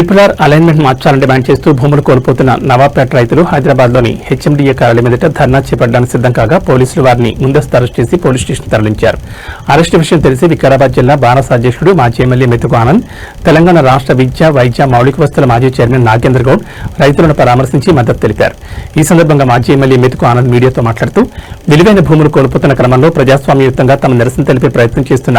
Triple R alignment మార్చాలని demand చేస్తూ భూములు కోల్పోతున్న నవాబ్పేట రైతులు హైదరాబాద్లోని హెచ్ఎండిఏ కార్యాలయం ఎదుట ధర్నా చేపట్టడానికి సిద్ధం కాగా పోలీసులు వారిని ముందస్తు అరెస్ట్ చేసి పోలీస్ స్టేషన్ తరలించారు. అరెస్టు విషయం తెలిసి వికారాబాద్ జిల్లా బారాస అధ్యక్షుడు మాజీ ఎమ్మెల్యే మెతుకు ఆనంద్ తెలంగాణ రాష్ట్ర విద్య వైద్య మౌలిక వస్తువుల మాజీ చైర్మన్ నాగేంద్ర గౌడ్ రైతులను పరామర్శించి మద్దతు తెలిపారు. ఈ సందర్భంగా మాజీ ఎమ్మెల్యే మెతుకు ఆనంద్ మీడియాతో మాట్లాడుతూ విలువైన భూములు కోల్పోతున్న క్రమంలో ప్రజాస్వామ్యయుతంగా తమ నిరసన తెలిపే ప్రయత్నం చేస్తున్న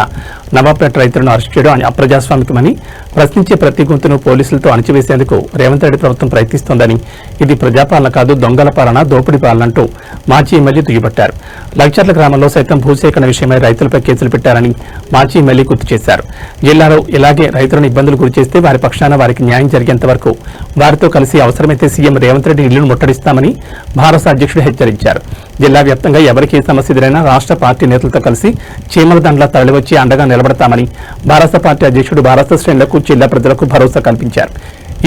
నవాబ్పేట రైతులను అరెస్ట్ చేయడం అప్రజాస్వామికమని ప్రశ్నించే ప్రతి గొంతును పోలీసులతో అణచివేసేందుకు రేవంత్ రెడ్డి ప్రభుత్వం ప్రయత్నిస్తోందని ఇది ప్రజాపాలన కాదు దొంగల పాలన దోపిడీ పాలన అంటూ మాజీ ఎమ్మెల్యే దుయ్యబట్టారు. లక్షర్ల గ్రామంలో సైతం భూసేకరణ విషయమై రైతులపై కేసులు పెట్టారని మాజీ ఎమ్మెల్యే గుర్తు చేశారు. జిల్లాలో ఇలాగే రైతులను ఇబ్బందులు గురిచేస్తే వారి పక్షాన వారికి న్యాయం జరిగేంత వరకు వారితో కలిసి అవసరమైతే సీఎం రేవంత్ రెడ్డి ఇళ్ళను ముట్టడిస్తామని భారత అధ్యక్షుడు హెచ్చరించారు. జిల్లా వ్యాప్తంగా ఎవరికి ఏ సమస్య ఎదురైనా రాష్ట్ర పార్టీ నేతలతో కలిసి చీమల దండ్ల తరలివచ్చి అండగా నిలబడతామని భారత పార్టీ అధ్యక్షుడు భారత శ్రేణులకు జిల్లా ప్రజలకు భరోసా కల్పించారు.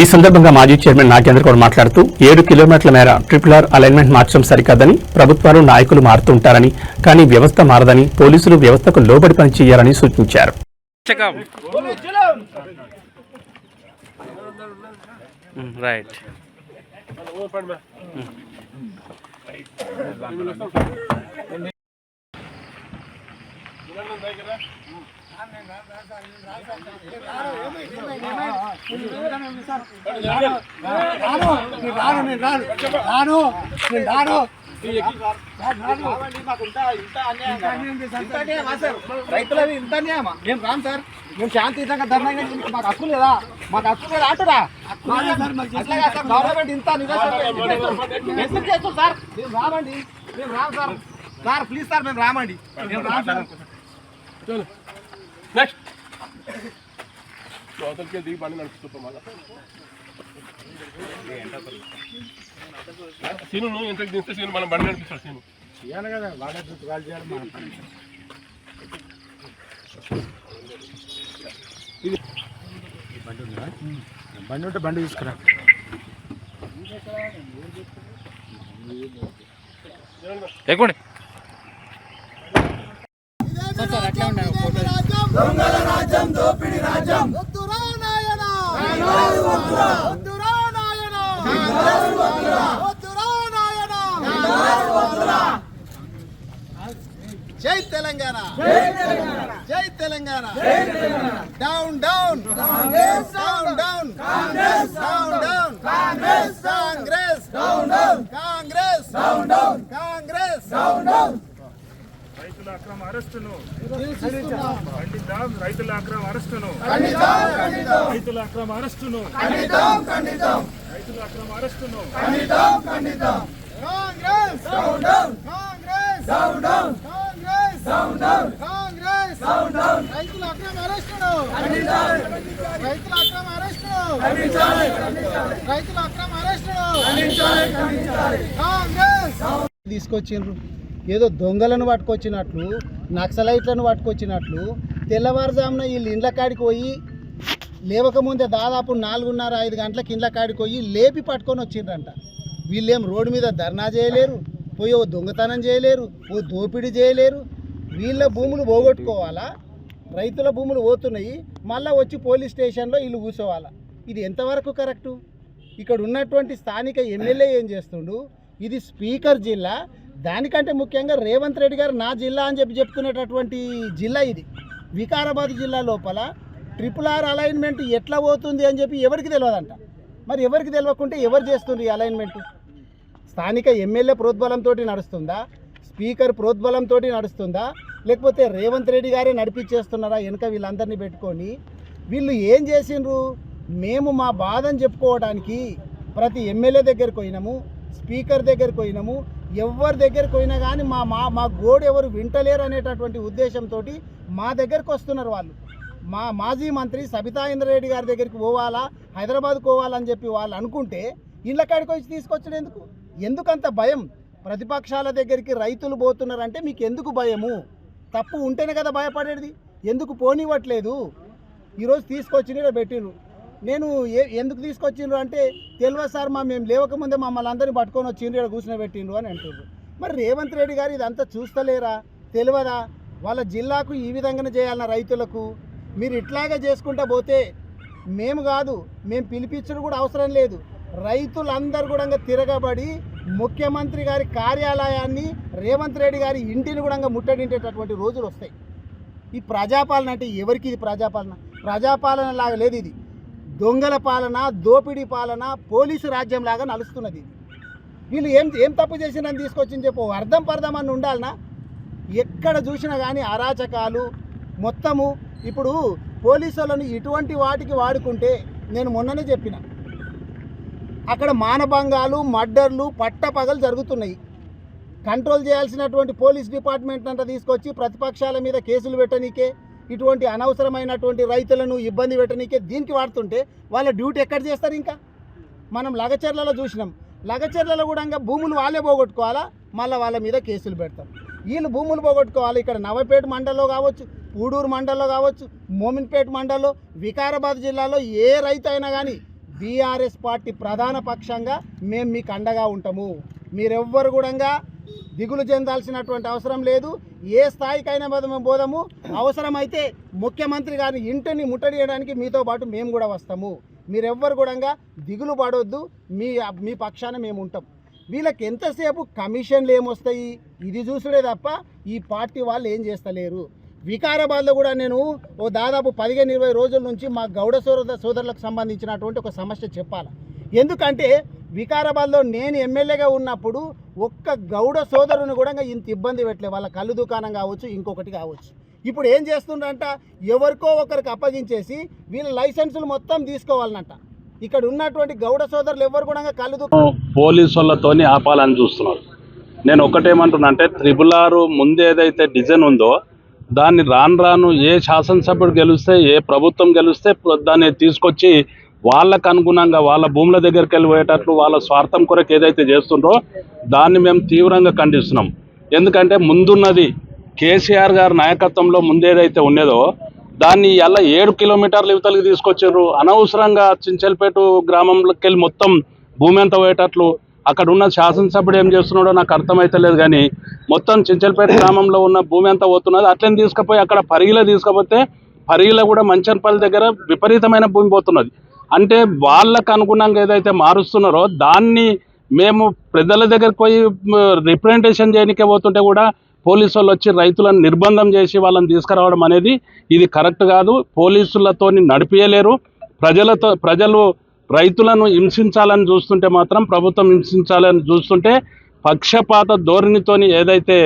ఈ సందర్భంగా మాజీ చైర్మన్ నాగేంద్ర గౌడ్ మాట్లాడుతూ ఏడు కిలోమీటర్ల మేర ట్రిపుల్ ఆర్ అలైన్మెంట్ మార్చడం సరికాదని ప్రభుత్వాలు నాయకులు మారుతుంటారని కానీ వ్యవస్థ మారదని పోలీసులు వ్యవస్థకు లోబడి పనిచేయాలని సూచించారు. రైట్. రాను రాను రాను. రాను. రైతులది ఇంత అన్యాయమా మేము రాం సార్ మేము శాంతియుతంగా ధర్నా చేసి మాకు హక్కు లేదా మాకు హక్కు లేదా అంటురా గవర్నమెంట్ ఇంత నిరాశ ఎందుకు చేస్తాం సార్ మేము రామండి మేము రాం సార్ సార్ ప్లీజ్ సార్ మేము రామండి మేము రాం సార్ నెక్స్ట్ అవతలకి దిగి బండి నడుపుతాం మళ్ళా సీను నువ్వు ఎంత దిస్తే సీను మనం బండి నడిపిస్తాడు సీను. బండి ఉంటే బండి తీసుకురా. ఎక్కుండి. వద్దురా నాయనా వద్దురా నాయనా వద్దురా నాయనా జై తెలంగాణ. జై Telangana. Down down Congress down down Congress down down Congress Congress down down Congress down down Congress down down రైతుల అక్రమ అరెస్టును ఖండిద్దాం రైతుల అక్రమ అరెస్టును రైతుల అక్రమ అరెస్టును ఖండితం ఖండితం. రైతుల అక్రమ అరెస్టును ఖండితం ఖండితం. Congress! Down down Congress! Down down Congress! Down down Congress! Down down రైతుల అక్రమ అరెస్టును ఖండించాలి రైతుల అక్రమ అరెస్టును ఖండించాలి రైతుల అక్రమ అరెస్టును ఖండించాలి ఖండించాలి కాంగ్రెస్! తీసుకొచ్చిండ్రు. ఏదో దొంగలను పట్టుకొచ్చినట్లు నక్సలైట్లను పట్టుకొచ్చినట్లు తెల్లవారుజామున వీళ్ళు ఇండ్ల కాడికి పోయి లేవకముందే దాదాపు నాలుగున్నర ఐదు గంటలకు ఇండ్ల కాడికి పోయి లేపి పట్టుకొని వచ్చిండ్రంట. వీళ్ళేం రోడ్డు మీద ధర్నా చేయలేరు పోయి ఓ దొంగతనం చేయలేరు ఓ దోపిడీ చేయలేరు. వీళ్ళ భూములు పోగొట్టుకోవాలా? రైతుల భూములు పోతున్నాయి మళ్ళీ వచ్చి పోలీస్ స్టేషన్లో వీళ్ళు కూర్చోవాలా? ఇది ఎంతవరకు కరెక్టు? ఇక్కడ ఉన్నటువంటి స్థానిక ఎమ్మెల్యే ఏం చేస్తుండు? ఇది స్పీకర్ జిల్లా దానికంటే ముఖ్యంగా రేవంత్ రెడ్డి గారు నా జిల్లా అని చెప్పి చెప్తున్నటువంటి జిల్లా ఇది. వికారాబాద్ జిల్లా లోపల ట్రిపుల్ ఆర్ అలైన్మెంట్ ఎట్లా పోతుంది అని చెప్పి ఎవరికి తెలియదంట. మరి ఎవరికి తెలియకుంటే ఎవరు చేస్తుంది ఈ అలైన్మెంట్? స్థానిక ఎమ్మెల్యే ప్రోద్బలంతో నడుస్తుందా? స్పీకర్ ప్రోద్బలంతో నడుస్తుందా? లేకపోతే రేవంత్ రెడ్డి గారే నడిపించేస్తున్నారా వెనుక వీళ్ళందరినీ పెట్టుకొని? వీళ్ళు ఏం చేసిండ్రు? మేము మా బాధను చెప్పుకోవడానికి ప్రతి ఎమ్మెల్యే దగ్గరికి పోయినాము స్పీకర్ దగ్గరికి పోయినాము ఎవరి దగ్గరికి పోయినా కానీ మా మా మా గోడు ఎవరు వింటలేరు అనేటటువంటి ఉద్దేశంతో మా దగ్గరికి వస్తున్నారు వాళ్ళు. మా మాజీ మంత్రి సబితా ఇంద్రారెడ్డి గారి దగ్గరికి పోవాలా హైదరాబాద్కు పోవాలని చెప్పి వాళ్ళు అనుకుంటే ఇళ్ళ కాడికి వచ్చి తీసుకొచ్చడం ఎందుకు? ఎందుకంత భయం? ప్రతిపక్షాల దగ్గరికి రైతులు పోతున్నారంటే మీకు ఎందుకు భయము? తప్పు ఉంటేనే కదా భయపడేది. ఎందుకు పోనివ్వట్లేదు? ఈరోజు తీసుకొచ్చి ఈడ పెట్టిండ్రు. నేను ఏ ఎందుకు తీసుకొచ్చిండ్రు అంటే తెలియదు సార్ మా మేము లేవకముందే మమ్మల్ని అందరినీ పట్టుకొని వచ్చిండ్రు ఇక్కడ కూర్చుని పెట్టిండ్రు అని అంటున్నారు మరి రేవంత్ రెడ్డి గారు ఇదంతా చూస్తలేరా? తెలియదా? వాళ్ళ జిల్లాకు ఈ విధంగానే చేయాలన్న రైతులకు మీరు ఇట్లాగే చేసుకుంటా పోతే మేము కాదు మేము పిలిపించడం కూడా అవసరం లేదు. రైతులందరూ కూడా తిరగబడి ముఖ్యమంత్రి గారి కార్యాలయాన్ని రేవంత్ రెడ్డి గారి ఇంటిని కూడా ఇంకా ముట్టడించేటటువంటి రోజులు వస్తాయి. ఈ ప్రజాపాలన అంటే ఎవరికి ఇది ప్రజాపాలన? ప్రజాపాలన లాగా లేదు ఇది. దొంగల పాలన దోపిడీ పాలన పోలీసు రాజ్యం లాగా నలుస్తున్నది ఇది. వీళ్ళు ఏం ఏం తప్పు చేసినని తీసుకొచ్చింది చెప్పు అర్థం పర్థం అని ఉండాలనా? ఎక్కడ చూసినా కానీ అరాచకాలు మొత్తము ఇప్పుడు పోలీసులను ఇటువంటి వాటికి వాడుకుంటే నేను మొన్ననే చెప్పిన. అక్కడ మానభంగాలు మర్డర్లు పట్టపగలు జరుగుతున్నాయి. కంట్రోల్ చేయాల్సినటువంటి పోలీస్ డిపార్ట్మెంట్ అంతా తీసుకొచ్చి ప్రతిపక్షాల మీద కేసులు పెట్టనీకే ఇటువంటి అనవసరమైనటువంటి రైతులను ఇబ్బంది పెట్టనీకే దీనికి వాడుతుంటే వాళ్ళ డ్యూటీ ఎక్కడ చేస్తారు ఇంకా? మనం లగచర్లలో చూసినాం. లగచర్లలో కూడా ఇంకా భూములు వాళ్ళే పోగొట్టుకోవాలా? మళ్ళీ వాళ్ళ మీద కేసులు పెడతాం. వీళ్ళు భూములు పోగొట్టుకోవాలి. ఇక్కడ నవపేట మండలంలో కావచ్చు పూడూరు మండలంలో కావచ్చు మోమిన్పేట మండలంలో వికారాబాద్ జిల్లాలో ఏ రైతు అయినా కానీ బీఆర్ఎస్ పార్టీ ప్రధాన పక్షంగా మేము మీకు అండగా ఉంటాము. మీరెవ్వరు కూడా దిగులు చెందాల్సినటువంటి అవసరం లేదు. ఏ స్థాయికైనా మేము పోదాము. అవసరమైతే ముఖ్యమంత్రి గారి ఇంటిని ముట్టడియడానికి మీతో పాటు మేము కూడా వస్తాము. మీరెవ్వరు కూడా దిగులు పడవద్దు మీ మీ పక్షాన మేము ఉంటాం. వీళ్ళకి ఎంతసేపు కమిషన్లు ఏమొస్తాయి? ఇది చూసుడే తప్ప ఈ పార్టీ వాళ్ళు ఏం చేస్తలేరు. వికారాబాద్లో కూడా నేను ఓ దాదాపు పదిహేను ఇరవై రోజుల నుంచి మా గౌడ సోదర సోదరులకు సంబంధించినటువంటి ఒక సమస్య చెప్పాలి. ఎందుకంటే వికారాబాద్లో నేను ఎమ్మెల్యేగా ఉన్నప్పుడు ఒక్క గౌడ సోదరుని కూడా ఇంత ఇబ్బంది పెట్టలే. వాళ్ళ కళ్ళు దుకాణం కావచ్చు ఇంకొకటి కావచ్చు. ఇప్పుడు ఏం చేస్తుండ్రంట ఎవరికో ఒకరికి అప్పగించేసి వీళ్ళ లైసెన్సులు మొత్తం తీసుకోవాలనంట. ఇక్కడ ఉన్నటువంటి గౌడ సోదరులు ఎవరు కూడా కళ్ళు పోలీసు వాళ్ళతోని ఆపాలని చూస్తున్నారు నేను ఒకటేమంటున్నా అంటే త్రిబుల్ ఆరు ముందేదైతే డిజైన్ ఉందో దాన్ని రాను రాను ఏ శాసనసభ్యుడు గెలిస్తే ఏ ప్రభుత్వం గెలిస్తే దాన్ని తీసుకొచ్చి వాళ్ళకు అనుగుణంగా వాళ్ళ భూముల దగ్గరికి వెళ్ళి పోయేటట్లు వాళ్ళ స్వార్థం కొరకు ఏదైతే చేస్తుండ్రో దాన్ని మేము తీవ్రంగా ఖండిస్తున్నాం. ఎందుకంటే ముందున్నది కేసీఆర్ గారి నాయకత్వంలో ముందేదైతే ఉన్నదో దాన్ని ఎలా ఏడు కిలోమీటర్ల ఇవతలకి తీసుకొచ్చారు? అనవసరంగా చించల్పేట గ్రామంలోకి వెళ్ళి మొత్తం భూమి అంతా పోయేటట్లు అక్కడ ఉన్న శాసనసభ్యుడు ఏం చేస్తున్నాడో నాకు అర్థమైతలేదు కానీ మొత్తం చించల్పేట గ్రామంలో ఉన్న భూమి అంతా పోతున్నది అట్లనే తీసుకుపోయి అక్కడ పరిగిలో తీసుకుపోతే పరిగిలో కూడా మంచన్పల్లి దగ్గర విపరీతమైన భూమి పోతున్నది. అంటే వాళ్ళకు అనుగుణంగా ఏదైతే మారుస్తున్నారో దాన్ని మేము ప్రజల దగ్గరికి పోయి రిప్రజెంటేషన్ చేయనికే పోతుంటే కూడా పోలీసు వాళ్ళు వచ్చి రైతులను నిర్బంధం చేసి వాళ్ళని తీసుకురావడం అనేది ఇది కరెక్ట్ కాదు. పోలీసులతో నడిపించలేరు ప్రజలతో ప్రజలు రైతులను హింసించాలని చూస్తుంటే మాత్రం ప్రభుత్వం హింసించాలని చూస్తుంటే పక్షపాత ధోరణితోని ఏదైతే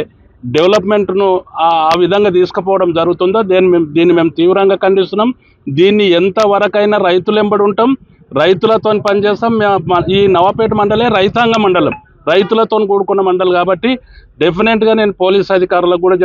డెవలప్మెంట్ను ఆ విధంగా తీసుకుపోవడం జరుగుతుందో దీన్ని మేము దీన్ని మేము తీవ్రంగా ఖండిస్తున్నాం. దీన్ని ఎంతవరకైనా రైతులు ఎంబడి ఉంటాం. రైతులతో పనిచేస్తాం. ఈ నవపేట మండలే రైతాంగ మండలం. రైతులతో కూడుకున్న మండలి కాబట్టి డెఫినెట్గా నేను పోలీస్ అధికారులకు కూడా